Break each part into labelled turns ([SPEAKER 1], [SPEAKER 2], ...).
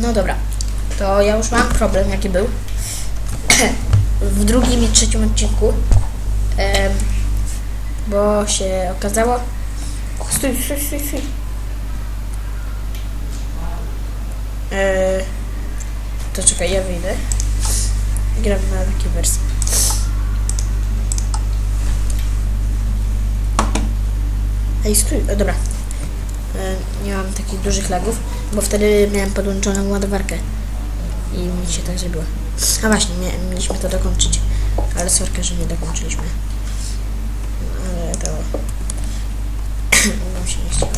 [SPEAKER 1] No dobra. To ja już mam problem, jaki był. w drugim i trzecim odcinku. Bo się okazało. Stój, stój, stój, stój. E, to czekaj, ja wyjdę. Gram na takiej wersji. Ej, stój, dobra. E, nie mam takich dużych lagów, bo wtedy miałem podłączoną ładowarkę i mi się tak zrobiło. A właśnie, mieliśmy to dokończyć, ale sorka, że nie dokończyliśmy. Ale to... nam się nie chciało.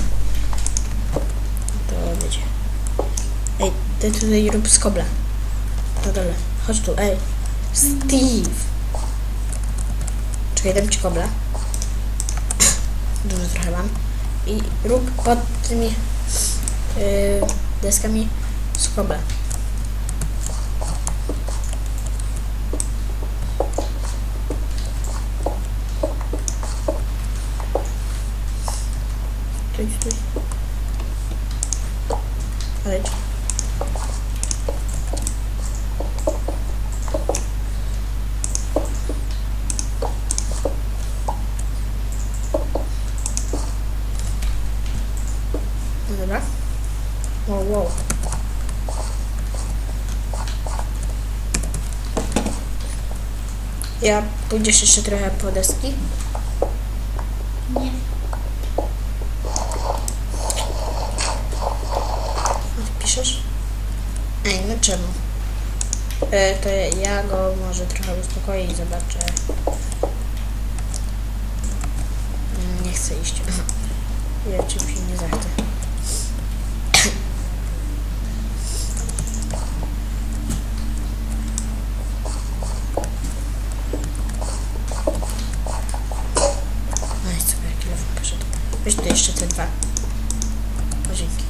[SPEAKER 1] To wiecie. Ej, ty tutaj rób z kobla. Na dole. Chodź tu, ej. Steve! Czekaj, dam ci kobla. Dużo trochę mam. I rób pod tymi yy, deskami z kobla. Stój, stój. Ale No dobra. Wow, wow. Ja pójdziesz jeszcze trochę po deski?
[SPEAKER 2] Nie.
[SPEAKER 1] Piszesz? Ej, no czemu? E, to ja go może trochę uspokoję i zobaczę. Nie chcę iść. Ja czymś nie zachcę. Weź tu jeszcze te dwa. Dzięki.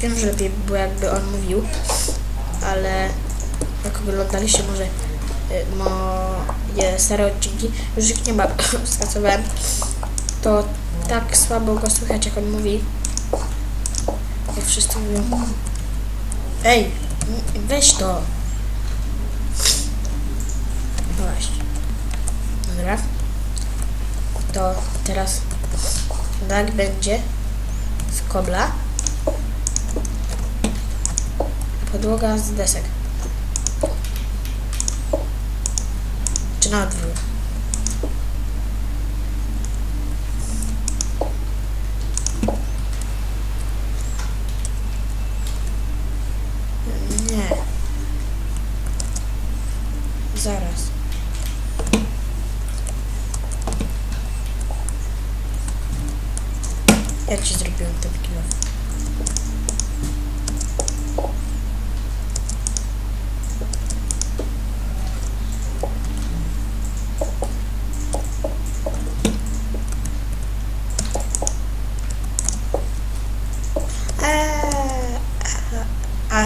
[SPEAKER 1] Wiem, że lepiej by było jakby on mówił, ale jak oglądaliście może y, moje stare odcinki, już ich nie ma, skasowałem, to tak słabo go słychać jak on mówi. Jak wszyscy mówią. Ej, weź to. No właśnie. Dobra. To teraz tak będzie z kobla. Podłoga z desek. Czy na odwrót? Nie. Zaraz.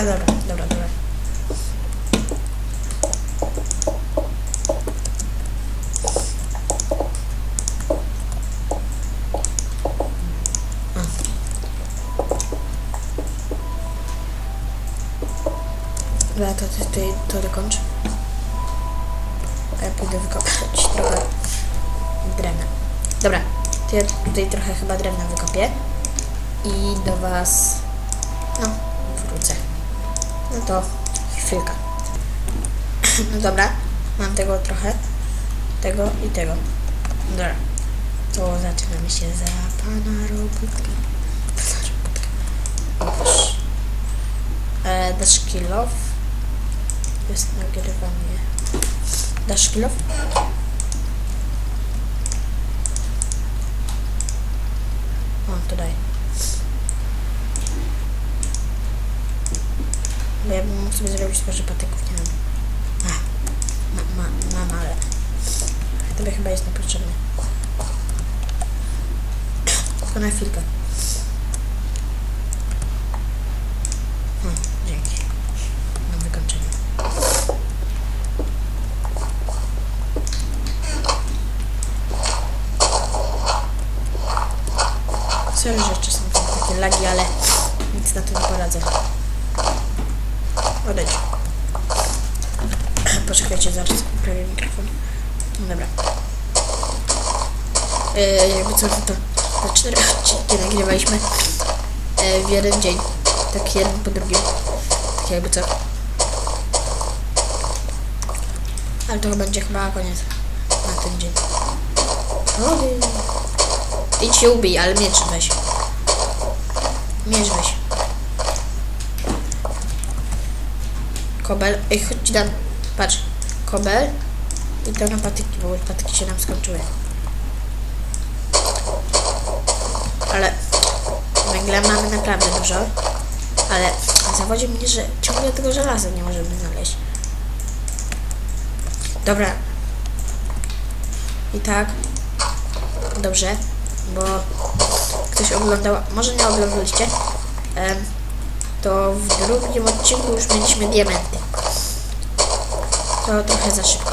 [SPEAKER 1] Dobra, dobra, dobra. Dobra, to ty tutaj to dokończ. A ja pójdę wykopać trochę drewna. Dobra, to ja tutaj trochę chyba drewna wykopię. I do was, no. No to chwilka. No dobra, mam tego trochę. Tego i tego. Dobra. To zaczynamy się za pana robótka. Otóż. E, dasz. Jest nagrywanie. Dasz kill off? O, to Bo ja bym mógł sobie zrobić że patyków nie mam. A, ma, ma, mam, ale... Tobie chyba jest niepotrzebny. Tylko na chwilkę. Hmm, dzięki. Na wykończenie. sorry, że czasem są takie lagi, ale nic na to nie poradzę. Odejdź. Poczekajcie, zaraz poprawię mikrofon. No dobra. E, jakby co, to, to cztery odcinki nagrywaliśmy e, w jeden dzień. Tak jeden po drugim. Tak jakby co. Ale to będzie chyba koniec na ten dzień. Ojej. Idź się ubij, ale miecz weź. Miecz weź. Kobel. Ej, chodź ci dam. Patrz. Kobel. I to na patyki, bo patyki się nam skończyły. Ale węgla mamy naprawdę dużo. Ale zawodzi mnie, że ciągle tego żelaza nie możemy znaleźć. Dobra. I tak. Dobrze, bo ktoś oglądał, może nie oglądaliście, em, to w drugim odcinku już mieliśmy diamenty. To trochę za szybko.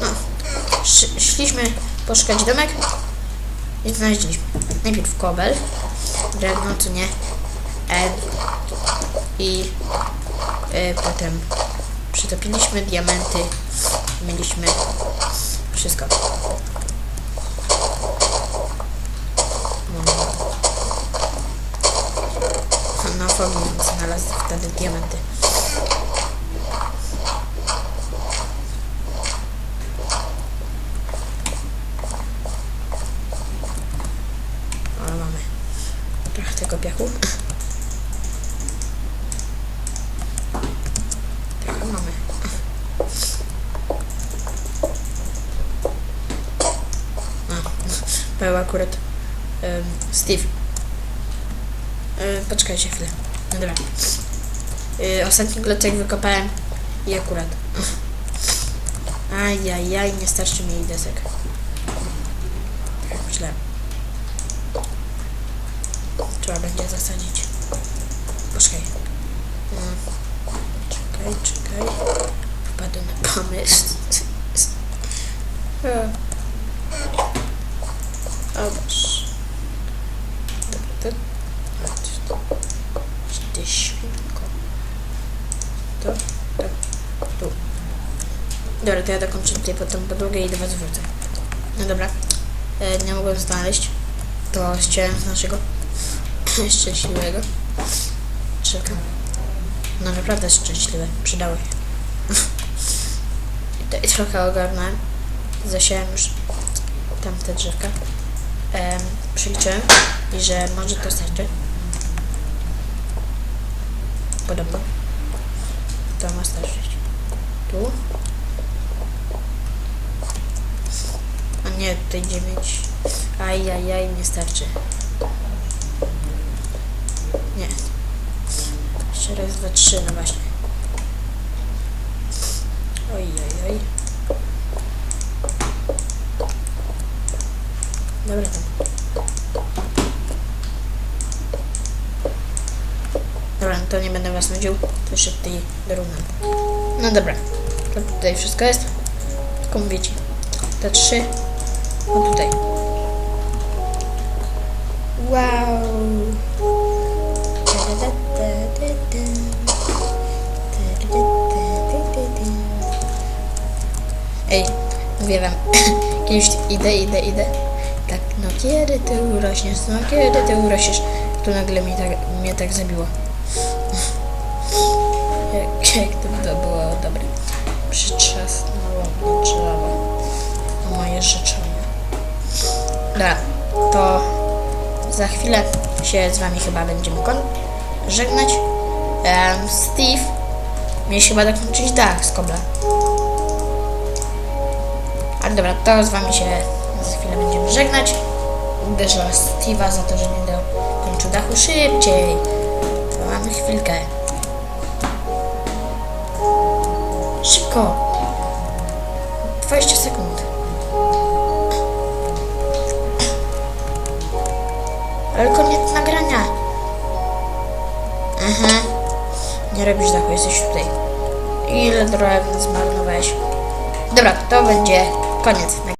[SPEAKER 1] No, sz, szliśmy poszukać domek i znaleźliśmy. Najpierw kobel, drewno, co nie, i e, potem przytopiliśmy diamenty, mieliśmy wszystko. Foggy znalazł wtedy diamenty. Ale mamy tego piachu. Trochę mamy. A, był akurat em, Steve. E, poczekajcie chwilę. Dobra. E, ostatni glocek wykopałem i akurat. Ajajaj, nie starczy mi desek. Źle. Trzeba będzie zasadzić. Poczekaj. Mm. Czekaj, czekaj. Wpadłem na pomysł. E. O Boże. Dobra, to Chodź tu. Ty świnko. To, to, tu. Dobra, to ja dokończę tutaj potem podłogę i do was wrócę. No dobra. E, nie mogłem znaleźć. To chciałem z naszego szczęśliwego. Czekam. No naprawdę szczęśliwe. Przydało się. I trochę ogarnąłem. Zasiałem już tamte drzewka. Em, przeliczyłem i że może to starczy. Podobno. To ma starczyć. Tu. Nie, tutaj 9. Ajajaj, nie starczy. Nie. Jeszcze raz, dwa, trzy, no właśnie. Oj, oj, oj. Dobra tam. Dobra, no to nie będę was nudził. To szybciej dorównam. No dobra. To tutaj wszystko jest. Tylko mówicie. Te trzy. O tutaj. Wow. Ej, mówię wam. Kiedyś idę, idę, idę. Tak, no kiedy ty urośniesz, no kiedy ty urośniesz? Tu nagle mnie tak, mnie tak zabiło. Jak, jak to, to było dobre. Przytrzasnęło mnie drzewo moje życzenia. Dobra, to za chwilę się z wami chyba będziemy żegnać. Em, Steve, miałeś chyba dokończyć dach z kobla. Ale dobra, to z wami się za chwilę będziemy żegnać. Uderzę Steve'a za to, że nie dokończył dachu szybciej. To mamy chwilkę. Szybko. 20 sekund. Ale koniec nagrania. Aha. Nie robisz dachu, jesteś tutaj. Ile drewna zmarnowałeś? Dobra, to będzie koniec.